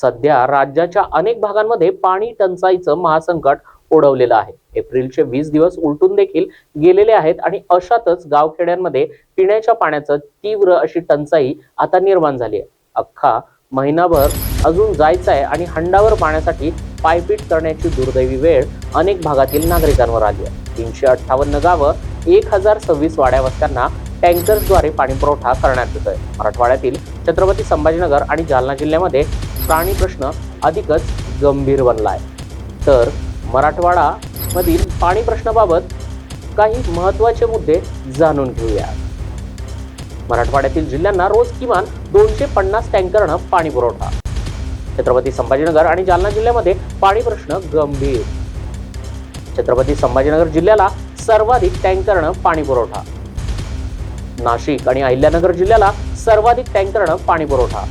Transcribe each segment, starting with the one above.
सध्या राज्याच्या अनेक भागांमध्ये पाणी टंचाईचं महासंकट ओढवलेलं आहे. एप्रिलचे वीस दिवस उलटून देखील गेलेले आहेत आणि अशातच गावखेड्यांमध्ये पिण्याच्या पाण्याचं तीव्र अशी टंचाई आता निर्माण झाली आहे. अख्खा महिनाभर अजून जायचं आहे आणि हंडावर पाण्यासाठी पायपीट करण्याची दुर्दैवी वेळ अनेक भागातील नागरिकांवर आली आहे. तीनशे अठ्ठावन्न गावं एक हजार सव्वीस वाड्यावस्त्यांना टँकर्सद्वारे पाणी पुरवठा करण्यात येतोय. मराठवाड्यातील छत्रपती संभाजीनगर आणि जालना जिल्ह्यामध्ये पाणी प्रश्न अधिकच गंभीर बनला आहे तर मराठवाडा मधील पाणी प्रश्नाबाबत काही महत्त्वाचे मुद्दे जाणून घेऊया. मराठवाड्यातील जिल्ह्यांना रोज किमान दोनशे पन्नास टँकरनं पाणी पुरवठा. छत्रपती संभाजीनगर आणि जालना जिल्ह्यामध्ये पाणी प्रश्न गंभीर. छत्रपती संभाजीनगर जिल्ह्याला सर्वाधिक टँकरनं पाणी पुरवठा. नाशिक आणि अहिल्यानगर जिल्ह्याला सर्वाधिक टँकरनं पाणी पुरवठा.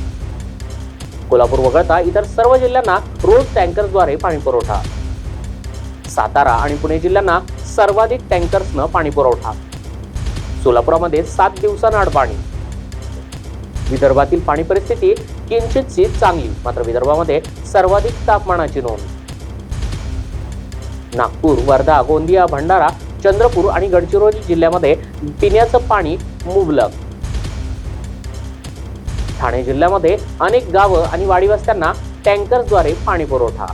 कोल्हापूर वगळता इतर सर्व जिल्ह्यांना रोज टँकरद्वारे पाणी पुरवठा सातारा आणि पुणे जिल्ह्यांना सर्वाधिक टँकर्सनं पाणी पुरवठा सोलापुरामध्ये सात दिवसांआड पाणी विदर्भातील पाणी परिस्थिती किंचितशी चांगली मात्र विदर्भामध्ये सर्वाधिक तापमानाची नोंद. नागपूर वर्धा गोंदिया भंडारा चंद्रपूर आणि गडचिरोली जिल्ह्यामध्ये पिण्याचं पाणी मुबलक. ठाणे जिल्ह्यामध्ये अनेक गावं आणि वाडीवस्त्यांना टँकर्सद्वारे पाणी पुरवठा